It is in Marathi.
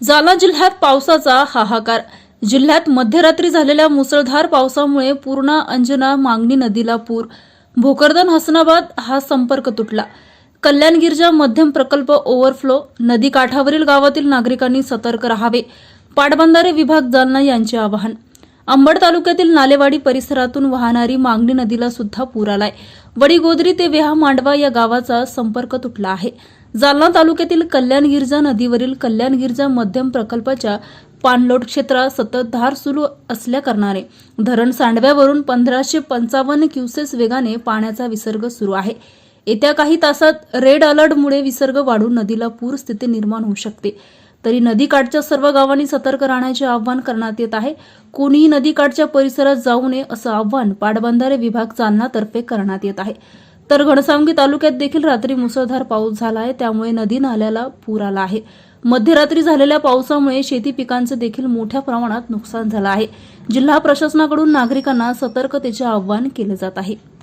जालना जिल्ह्यात पावसाचा हाहाकार. जिल्ह्यात मध्यरात्री झालेल्या मुसळधार पावसामुळे पूर्णा अंजना मांगणी नदीला पूर. भोकरदन हसनाबाद हा संपर्क तुटला. कल्याण गिरजा मध्यम प्रकल्प ओव्हरफ्लो नदी काठावरील गावातील नागरिकांनी सतर्क राहावे. पाटबंधारे विभाग जालना यांचे आवाहन. अंबड तालुक्यातील नालेवाडी परिसरातून वाहणारी मांगणी नदीला सुद्धा पूर आलाय. वडीगोदरी ते वेहा मांडवा या गावाचा संपर्क तुटला आहे. जालना तालुक्यातील कल्याण गिरजा नदीवरील कल्याण गिरजा मध्यम प्रकल्पाच्या पाणलोट क्षेत्रात सतत धार सुरू असल्याकारणाने धरण सांडव्यावरून पंधराशे पंचावन्न क्युसेस वेगाने पाण्याचा विसर्ग सुरू आहे. येत्या काही तासात रेड अलर्टमुळे विसर्ग वाढून नदीला पूर स्थिती निर्माण होऊ शकते. तरी नदीकाठच्या सर्व गावांनी सतर्क राहण्याचे आवाहन करण्यात येत आहे. कोणीही नदीकाठच्या परिसरात जाऊ नये असं आवाहन पाटबंधारे विभाग जालनातर्फे करण्यात येत आहे. तर घनसावंगी तालुक्यात देखील रात्री मुसळधार पाऊस झाला आहे त्यामुळे नदी नाल्याला पूर आला आहे. मध्यरात्री झालेल्या पावसामुळे शेती पिकांचं देखील मोठ्या प्रमाणात नुकसान झालं आहे. जिल्हा प्रशासनाकडून नागरिकांना सतर्कतेचे आवाहन केले जात आहे.